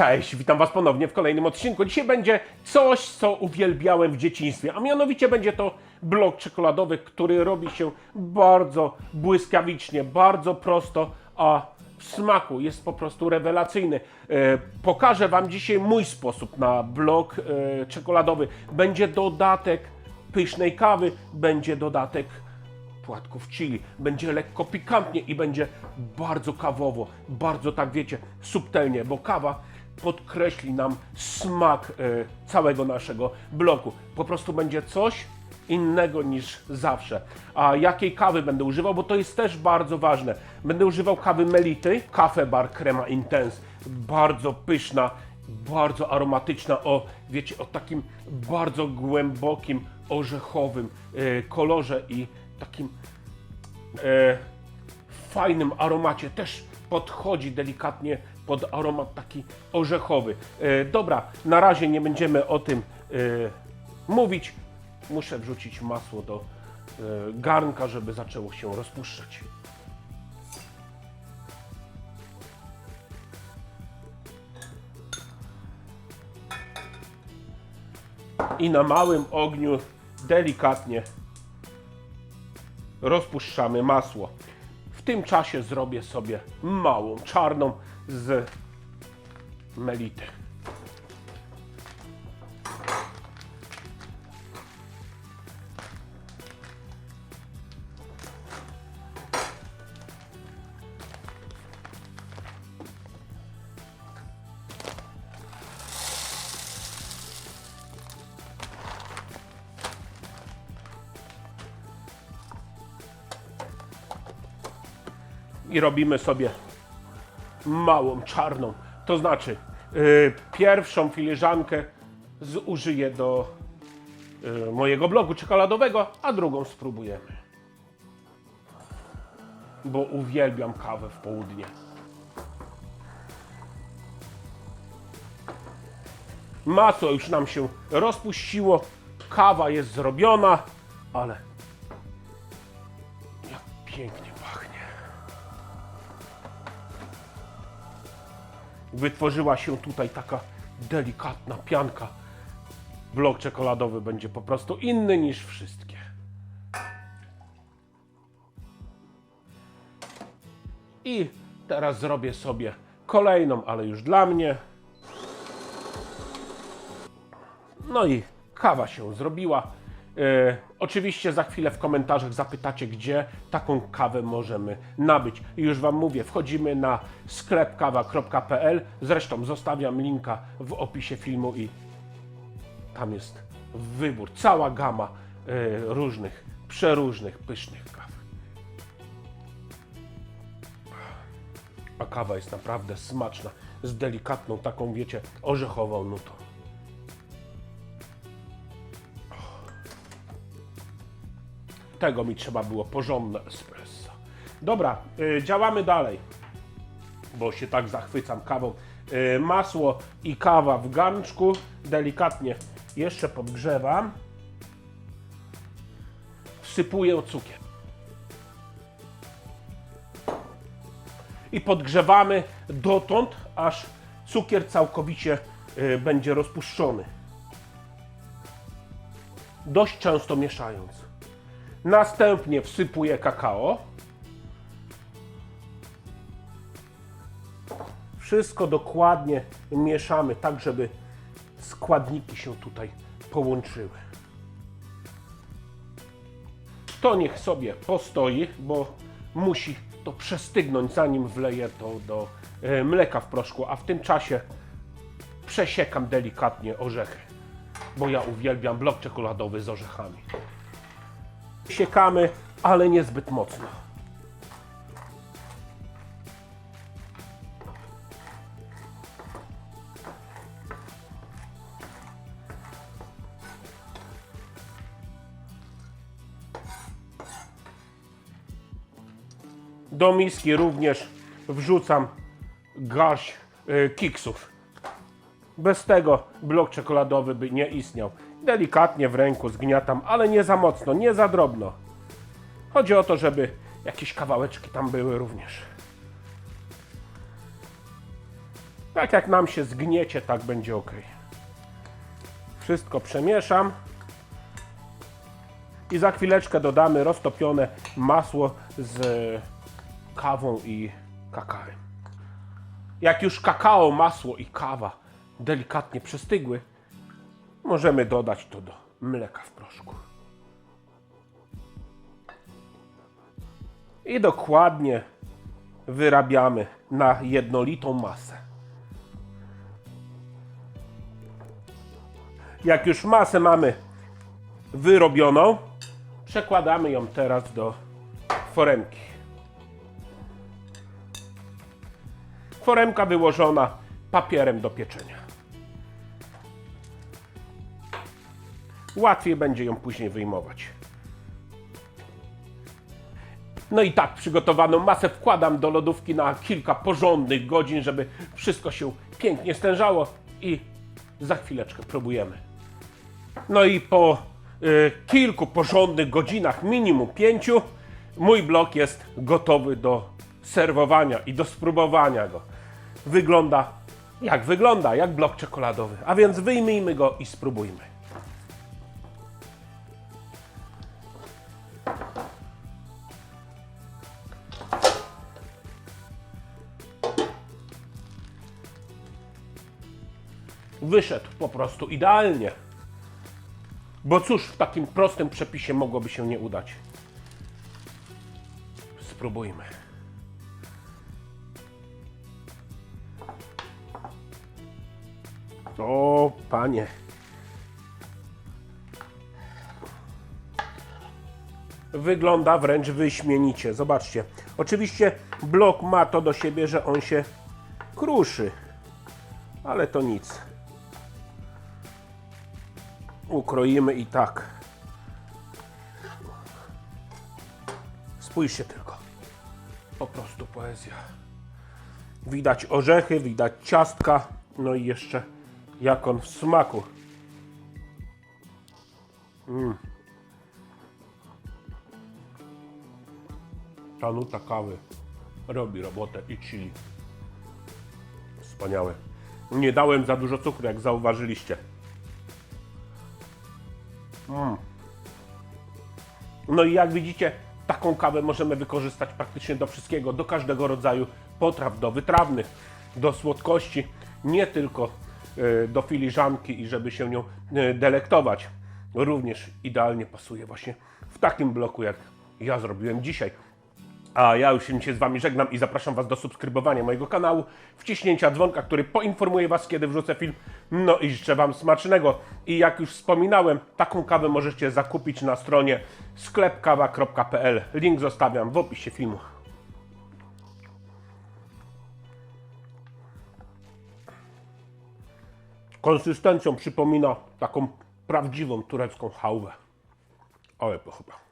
Cześć, witam Was ponownie w kolejnym odcinku. Dzisiaj będzie coś, co uwielbiałem w dzieciństwie, a mianowicie będzie to blok czekoladowy, który robi się bardzo błyskawicznie, bardzo prosto, a w smaku jest po prostu rewelacyjny. E, pokażę Wam dzisiaj mój sposób na blok e, czekoladowy. Będzie dodatek pysznej kawy, będzie dodatek płatków chili. Będzie lekko pikantnie i będzie bardzo kawowo, bardzo tak wiecie, subtelnie, bo kawa podkreśli nam smak e, całego naszego bloku. Po prostu będzie coś innego niż zawsze. A jakiej kawy będę używał, bo to jest też bardzo ważne. Będę używał kawy Melity, Cafe Bar Crema Intense. Bardzo pyszna, bardzo aromatyczna, o wiecie, o takim bardzo głębokim, orzechowym e, kolorze i takim e, fajnym aromacie. Też podchodzi delikatnie pod aromat taki orzechowy. E, dobra, na razie nie będziemy o tym e, mówić. Muszę wrzucić masło do e, garnka, żeby zaczęło się rozpuszczać. I na małym ogniu delikatnie rozpuszczamy masło. W tym czasie zrobię sobie małą czarną z melity. i robimy sobie małą czarną. To znaczy, yy, pierwszą filiżankę zużyję do yy, mojego bloku czekoladowego, a drugą spróbujemy. Bo uwielbiam kawę w południe. Masło już nam się rozpuściło, kawa jest zrobiona, ale jak pięknie wytworzyła się tutaj taka delikatna pianka. Blok czekoladowy będzie po prostu inny niż wszystkie. I teraz zrobię sobie kolejną, ale już dla mnie. No i kawa się zrobiła. E, oczywiście za chwilę w komentarzach zapytacie, gdzie taką kawę możemy nabyć. I już Wam mówię, wchodzimy na sklepkawa.pl. Zresztą zostawiam linka w opisie filmu i tam jest wybór, cała gama e, różnych, przeróżnych, pysznych kaw. A kawa jest naprawdę smaczna, z delikatną, taką wiecie, orzechową nutą. Tego mi trzeba było porządne espresso. Dobra, y, działamy dalej, bo się tak zachwycam kawą. Y, masło i kawa w garnczku. Delikatnie jeszcze podgrzewam. Wsypuję cukier. I podgrzewamy dotąd, aż cukier całkowicie y, będzie rozpuszczony. Dość często mieszając. Następnie wsypuję kakao. Wszystko dokładnie mieszamy, tak żeby składniki się tutaj połączyły. To niech sobie postoi, bo musi to przestygnąć, zanim wleję to do e, mleka w proszku, a w tym czasie przesiekam delikatnie orzechy, bo ja uwielbiam blok czekoladowy z orzechami siekamy, ale niezbyt mocno. Do miski również wrzucam garść y, kiksów. Bez tego blok czekoladowy by nie istniał. Delikatnie w ręku zgniatam, ale nie za mocno, nie za drobno. Chodzi o to, żeby jakieś kawałeczki tam były również. Tak jak nam się zgniecie, tak będzie ok. Wszystko przemieszam. I za chwileczkę dodamy roztopione masło z kawą i kakałem. Jak już kakao, masło i kawa delikatnie przystygły, możemy dodać to do mleka w proszku. I dokładnie wyrabiamy na jednolitą masę. Jak już masę mamy wyrobioną, przekładamy ją teraz do foremki. Foremka wyłożona papierem do pieczenia. Łatwiej będzie ją później wyjmować. No i tak, przygotowaną masę wkładam do lodówki na kilka porządnych godzin, żeby wszystko się pięknie stężało i za chwileczkę próbujemy. No i po y, kilku porządnych godzinach, minimum pięciu, mój blok jest gotowy do serwowania i do spróbowania go. Wygląda jak wygląda, jak blok czekoladowy. A więc wyjmijmy go i spróbujmy. Wyszedł po prostu idealnie. Bo cóż w takim prostym przepisie mogłoby się nie udać? Spróbujmy. O, panie. Wygląda wręcz wyśmienicie. Zobaczcie. Oczywiście blok ma to do siebie, że on się kruszy. Ale to nic. Ukroimy i tak. Spójrzcie tylko. Po prostu poezja. Widać orzechy, widać ciastka, no i jeszcze jak on w smaku. Mm. Ta nuta kawy robi robotę i chili. Wspaniałe. Nie dałem za dużo cukru, jak zauważyliście. Mm. No i jak widzicie, taką kawę możemy wykorzystać praktycznie do wszystkiego, do każdego rodzaju potraw, do wytrawnych, do słodkości, nie tylko e, do filiżanki i żeby się nią e, delektować. Również idealnie pasuje właśnie w takim bloku, jak ja zrobiłem dzisiaj. A ja już się z Wami żegnam i zapraszam Was do subskrybowania mojego kanału, wciśnięcia dzwonka, który poinformuje Was, kiedy wrzucę film. No i życzę Wam smacznego. I jak już wspominałem, taką kawę możecie zakupić na stronie sklepkawa.pl. Link zostawiam w opisie filmu. Konsystencją przypomina taką prawdziwą turecką chałwę. Ale to chyba.